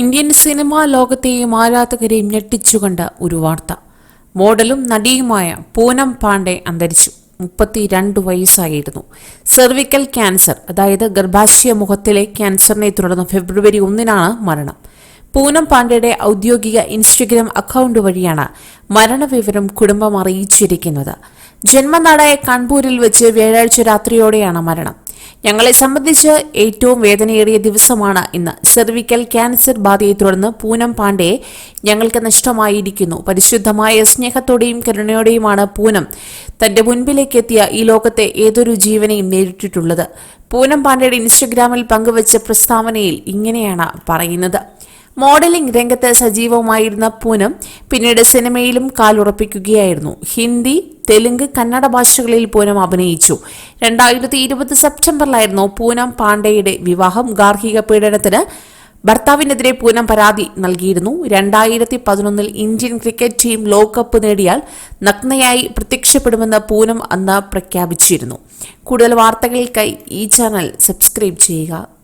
Indian cinema ലോകത്തെയും ആരാധകരെയും ഞെട്ടിച്ചുകൊണ്ട് ഒരു വാർത്ത. മോഡലും നടിയുമായ പൂനം പാണ്ഡെ അന്തരിച്ചു. മുപ്പത്തിരണ്ട് വയസ്സായിരുന്നു. സെർവിക്കൽ ക്യാൻസർ അതായത് ഗർഭാശയ മുഖത്തിലെ ക്യാൻസറിനെ തുടർന്ന് ഫെബ്രുവരി ഒന്നിനാണ് മരണം. പൂനം പാണ്ഡെയുടെ ഔദ്യോഗിക ഇൻസ്റ്റഗ്രാം അക്കൗണ്ട് വഴിയാണ് മരണവിവരം കുടുംബം അറിയിച്ചിരിക്കുന്നത്. ജന്മനാടായ കാൺപൂരിൽ വെച്ച് വ്യാഴാഴ്ച രാത്രിയോടെയാണ് മരണം. ഞങ്ങളെ സംബന്ധിച്ച് ഏറ്റവും വേദനയേറിയ ദിവസമാണ് ഇന്ന്. സെർവിക്കൽ ക്യാൻസർ ബാധയെ തുടർന്ന് പൂനം പാണ്ഡെ ഞങ്ങൾക്ക് നഷ്ടമായിരിക്കുന്നു. പരിശുദ്ധമായ സ്നേഹത്തോടെയും കരുണയോടെയുമാണ് പൂനം തന്റെ മുൻപിലേക്ക് എത്തിയ ഈ ലോകത്തെ ഏതൊരു ജീവനെയും നേരിട്ടിട്ടുള്ളത്. പൂനം പാണ്ഡെയുടെ ഇൻസ്റ്റഗ്രാമിൽ പങ്കുവച്ച പ്രസ്താവനയിൽ ഇങ്ങനെയാണ് പറയുന്നത്. മോഡലിംഗ് രംഗത്ത് സജീവമായിരുന്ന പൂനം പിന്നീട് സിനിമയിലും കാലുറപ്പിക്കുകയായിരുന്നു. ഹിന്ദി തെലുങ്ക് കന്നഡ ഭാഷകളിൽ പൂനം അഭിനയിച്ചു. രണ്ടായിരത്തി ഇരുപത് സെപ്റ്റംബറിലായിരുന്നു പൂനം പാണ്ഡെയുടെ വിവാഹം. ഗാർഹിക പീഡനത്തിന് ഭർത്താവിനെതിരെ പൂനം പരാതി നൽകിയിരുന്നു. രണ്ടായിരത്തി പതിനൊന്നിൽ ഇന്ത്യൻ ക്രിക്കറ്റ് ടീം ലോകകപ്പ് നേടിയാൽ നഗ്നയായി പ്രത്യക്ഷപ്പെടുമെന്ന് പൂനം അന്ന് പ്രഖ്യാപിച്ചിരുന്നു. കൂടുതൽ വാർത്തകൾക്കായി ഈ ചാനൽ സബ്സ്ക്രൈബ് ചെയ്യുക.